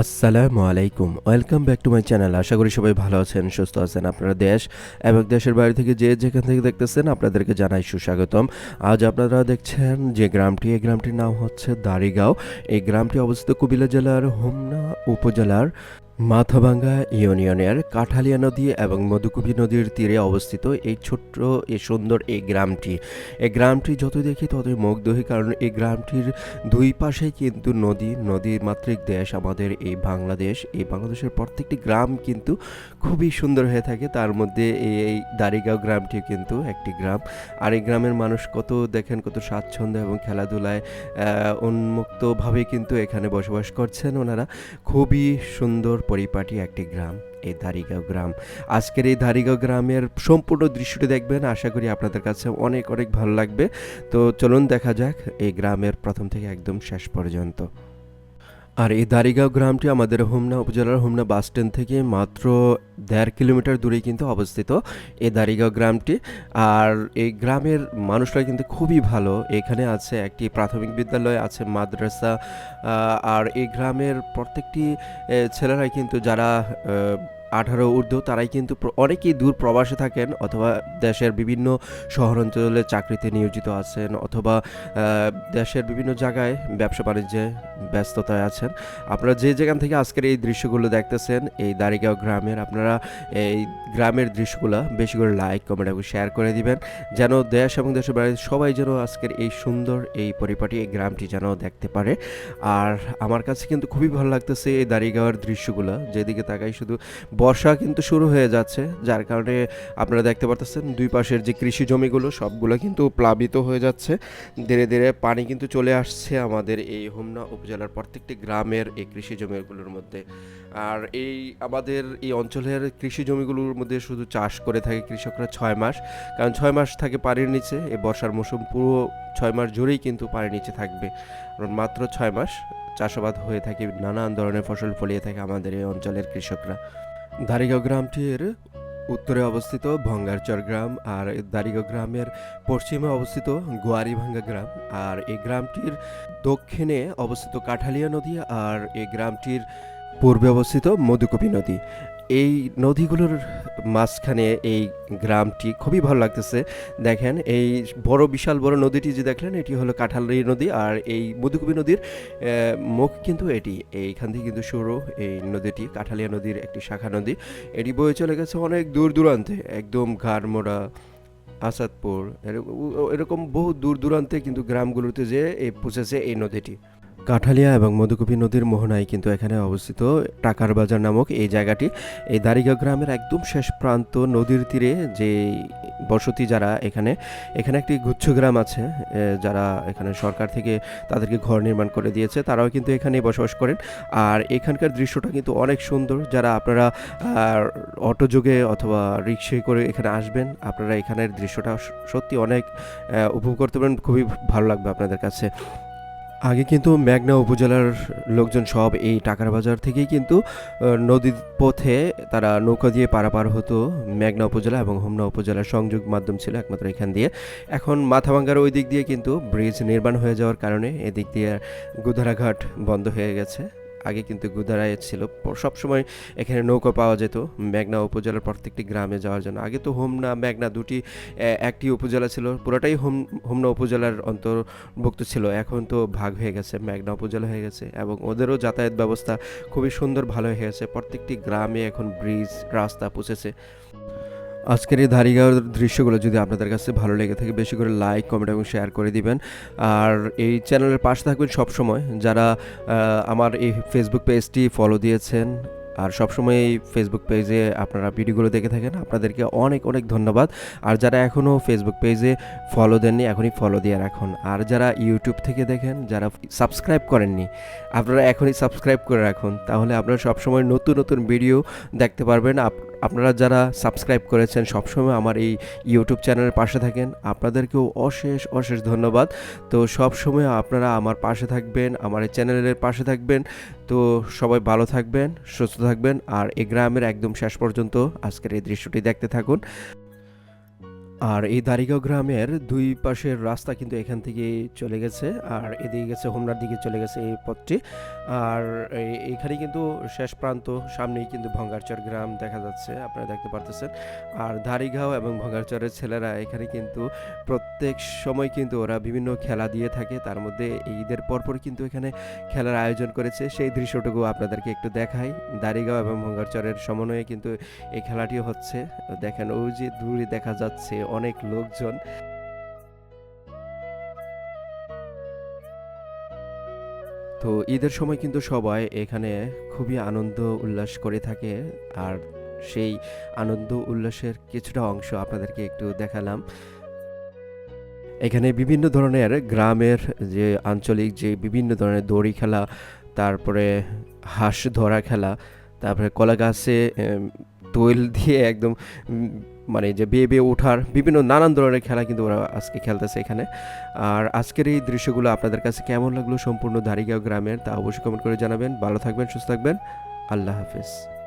আসসালামু আলাইকুম। Welcome back to my channel আশা করি সবাই ভালো আছেন, সুস্থ আছেন আপনারা দেশ এবং দেশের বাইরে থেকে যে যেখান থেকে দেখতেছেন আপনাদেরকে জানাই সুস্বাগতম। আজ আপনারা দেখছেন যে গ্রামটি, এই গ্রামটির নাম হচ্ছে দাড়িগাঁও এই গ্রামটি অবস্থিত কুমিল্লা জেলার হোমনা উপজেলার মাথাভাঙ্গা ইউনিয়নের কাঠালিয়া নদী এবং মধুকুপি নদীর তীরে অবস্থিত এই ছোট্ট এই সুন্দর এই গ্রামটি। এই গ্রামটি যতই দেখি ততই মুগ্ধ হই, কারণ এই গ্রামটির দুই পাশে কিন্তু নদী নদী মাতৃক দেশ আমাদের এই বাংলাদেশ। এই বাংলাদেশের প্রত্যেকটি গ্রাম কিন্তু খুবই সুন্দর হয়ে থাকে। তার মধ্যে এই দাড়িগাঁও গ্রামটি কিন্তু একটি গ্রাম। আর এই গ্রামের মানুষ কত দেখেন কত স্বাচ্ছন্দ্য এবং খেলাধুলায় উন্মুক্তভাবে কিন্তু এখানে বসবাস করছেন ওনারা। খুবই সুন্দর পরিপাটি একটি গ্রাম, এই ধারিগাঁও গ্রাম। আজকের এই ধারিগাঁও গ্রামের সম্পূর্ণ দৃশ্যটি দেখবেন, আশা করি আপনাদের কাছে অনেক অনেক ভালো লাগবে। তো চলুন দেখা যাক এই গ্রামের প্রথম থেকে একদম শেষ পর্যন্ত। আর এই দারিগাঁও গ্রামটি আমাদের হোমনা উপজেলার হোমনা বাস স্ট্যান্ড থেকে মাত্র দেড় কিলোমিটার দূরে কিন্তু অবস্থিত এই দারিগাঁও গ্রামটি। আর এই গ্রামের মানুষরা কিন্তু খুবই ভালো। এখানে আছে একটি প্রাথমিক বিদ্যালয়, আছে মাদ্রাসা আর এই গ্রামের প্রত্যেকটি ছেলেরাই কিন্তু যারা আঠারো ঊর্ধ্ব, তারাই কিন্তু অনেকেই দূর প্রবাসে থাকেন অথবা দেশের বিভিন্ন শহর অঞ্চলে চাকরিতে নিয়োজিত আছেন অথবা দেশের বিভিন্ন জায়গায় ব্যবসা বাণিজ্যে ব্যস্ততায় আছেন। আপনারা যে যেখান থেকে আজকের এই দৃশ্যগুলো দেখতেছেন, এই দাড়িগাঁও গ্রামের, আপনারা এই গ্রামের দৃশ্যগুলো বেশি করে লাইক কমেন্ট এবং শেয়ার করে দিবেন, যেন দেশ এবং দেশের বাইরে সবাই যেন আজকের এই সুন্দর এই পরিপাটি, এই গ্রামটি যেন দেখতে পারে। আর আমার কাছে কিন্তু খুবই ভালো লাগতেছে এই দাড়িগাঁওয়ের দৃশ্যগুলো, যেদিকে তাকাই শুধু বর্ষা কিন্তু শুরু হয়ে যাচ্ছে, যার কারণে আপনারা দেখতে পারতেছেন দুই পাশের যে কৃষি জমিগুলো, সবগুলো কিন্তু প্লাবিত হয়ে যাচ্ছে। ধীরে ধীরে পানি কিন্তু চলে আসছে আমাদের এই হোমনা উপজেলার প্রত্যেকটি গ্রামের এই কৃষি জমিগুলোর মধ্যে। আর এই আমাদের এই অঞ্চলের কৃষি জমিগুলোর মধ্যে শুধু চাষ করে থাকে কৃষকরা ছয় মাস, কারণ ছয় মাস থাকে পানির নিচে, এই বর্ষার মৌসুম পুরো ছয় মাস জুড়েই কিন্তু পানির নিচে থাকবে। কারণ মাত্র ছয় মাস চাষাবাদ হয়ে থাকে নানান ধরনের ফসল ফলিয়ে থাকে আমাদের এই অঞ্চলের কৃষকরা। দারিগাঁও গ্রামটির উত্তরে অবস্থিত ভঙ্গারচর গ্রাম আর দারিগাঁও গ্রামের পশ্চিমে অবস্থিত গোয়ারিভাঙ্গা গ্রাম। আর এই গ্রামটির দক্ষিণে অবস্থিত কাঠালিয়া নদী আর এই গ্রামটির পূর্বে অবস্থিত মধুকপি নদী। এই নদীগুলোর মাঝখানে এই গ্রামটি খুবই ভালো লাগতেছে। দেখেন, এই বড়, বিশাল, বড় নদীটি যে দেখলেন, এটি হলো কাঁঠালি নদী। আর এই মধুকবি নদীর মুখ কিন্তু এটি। এইখান থেকে কিন্তু শুরু এই নদীটি, কাঁঠালিয়া নদীর একটি শাখা নদী। এটি বয়ে চলে গেছে অনেক দূর দূরান্তে, একদম ঘাড়মোড়া, আসাদপুর। এরকম বহু দূর দূরান্তে কিন্তু গ্রামগুলোতে যে পৌঁছেছে এই নদীটি। কাঠালিয়া এবং মধুকুপি নদীর মোহনায় কিন্তু এখানে অবস্থিত টাকার বাজার নামক এই জায়গাটি। এই দারিগাঁও গ্রামের একদম শেষ প্রান্ত নদীর তীরে যে বসতি যারা এখানে এখানে একটি গুচ্ছ গ্রাম আছে যারা এখানে সরকার থেকে তাদেরকে ঘর নির্মাণ করে দিয়েছে তারাও কিন্তু এখানে বসবাস করেন। আর এখানকার দৃশ্যটা কিন্তু অনেক সুন্দর। যারা আপনারা আর, অটো যোগে অথবা রিক্সায় করে এখানে আসবেন আপনারা এখানের দৃশ্যটা সত্যি অনেক উপভোগ করতে পারেন খুবই ভালো লাগবে আপনাদের কাছে। আগে কিন্তু মেঘনা উপজেলার লোকজন সব এই টাকার বাজার থেকেই কিন্তু নদীর পথে তারা নৌকা দিয়ে পারাপার হতো মেঘনা উপজেলা এবং হোমনা উপজেলার সংযোগ মাধ্যম ছিল একমাত্র এখান দিয়ে। এখন মাথাভাঙ্গার ওই দিক দিয়ে কিন্তু ব্রিজ নির্মাণ হয়ে যাওয়ার কারণে এদিক দিয়ে গুধারাঘাট বন্ধ হয়ে গেছে। আগে কিন্তু গুদারায় ছিল। সবসময় এখানে নৌকা পাওয়া যেত, মেঘনা উপজেলার প্রত্যেকটি গ্রামে যাওয়ার জন্য। আগে তো হোমনা, মেঘনা দুটি একটি উপজেলা ছিল, পুরোটাই হোম, হোমনা উপজেলার অন্তর্ভুক্ত ছিল। এখন তো ভাগ হয়ে গেছে, মেঘনা উপজেলা হয়ে গেছে এবং ওদেরও যাতায়াত ব্যবস্থা খুবই সুন্দর, ভালো হয়ে গেছে। প্রত্যেকটি গ্রামে এখন ব্রিজ, রাস্তা পৌঁছেছে। আজকের এই ধারিগাঁওর দৃশ্যগুলো যদি আপনাদের কাছে ভালো লেগে থাকে, বেশি করে লাইক কমেন্ট এবং শেয়ার করে দিবেন। আর এই চ্যানেলের পাশে থাকবেন সব সময় যারা আমার এই ফেসবুক পেজটি ফলো দিয়েছেন, আর সবসময় এই ফেসবুক পেজে আপনারা ভিডিওগুলো দেখে থাকেন, আপনাদেরকে অনেক অনেক ধন্যবাদ। আর যারা এখনও ফেসবুক পেজে ফলো দেননি, এখনই ফলো দিয়ে রাখুন। আর যারা ইউটিউব থেকে দেখেন, যারা সাবস্ক্রাইব করেননি, আপনারা এখনই সাবস্ক্রাইব করে রাখুন। তাহলে আপনারা সবসময় নতুন নতুন ভিডিও দেখতে পারবেন। আপ- আপনারা যারা সাবস্ক্রাইব করেছেন সবসময় আমার এই ইউটিউব চ্যানেলের পাশে থাকেন, আপনাদেরকেও অশেষ অশেষ ধন্যবাদ। তো সবসময় আপনারা আমার পাশে থাকবেন, আমার এই চ্যানেলের পাশে থাকবেন। তো সবাই ভালো থাকবেন, সুস্থ থাকবেন। আর এই গ্রামের একদম শেষ পর্যন্ত আজকের এই দৃশ্যটি দেখতে থাকুন। আর এই দারিগাঁও গ্রামের দুই পাশের রাস্তা কিন্তু এখান থেকে চলে গেছে, আর এদিকে গেছে হোমনার দিকে চলে গেছে এই পথটি। আর এইখানে কিন্তু শেষ প্রান্ত, সামনেই কিন্তু ভঙ্গারচর গ্রাম দেখা যাচ্ছে, আপনারা দেখতে পারতেছেন। আর দারিগাঁও এবং ভঙ্গারচরের ছেলেরা এখানে কিন্তু প্রত্যেক সময় কিন্তু ওরা বিভিন্ন খেলা দিয়ে থাকে। তার মধ্যে ঈদের পরপর কিন্তু এখানে খেলার আয়োজন করেছে। সেই দৃশ্যটুকু আপনাদেরকে একটু দেখাই। দারিগাঁও এবং ভঙ্গারচরের সমন্বয়ে কিন্তু এই খেলাটিও হচ্ছে। দেখেন, ওই যে দূরে দেখা যাচ্ছে অনেক লোকজন। তো ঈদের সময় কিন্তু সবাই এখানে খুবই আনন্দ উল্লাস করে থাকে। আর সেই আনন্দ উল্লাসের কিছুটা অংশ আপনাদেরকে একটু দেখালাম। এখানে বিভিন্ন ধরনের গ্রামের যে আঞ্চলিক যে বিভিন্ন ধরনের দড়ি খেলা, তারপরে হাঁস ধরা খেলা, তারপরে কলা গাছে দোয়েল দিয়ে একদম মানে যে বেয়ে বেয়ে ওঠার বিভিন্ন নানান ধরনের খেলা কিন্তু ওরা আজকে খেলতেছে এখানে। আর আজকের এই দৃশ্যগুলো আপনাদের কাছে কেমন লাগল সম্পূর্ণ দারিগাঁও গ্রামের তা অবশ্যই কমেন্ট করে জানাবেন। ভালো থাকবেন, সুস্থ থাকবেন। আল্লাহ হাফেজ।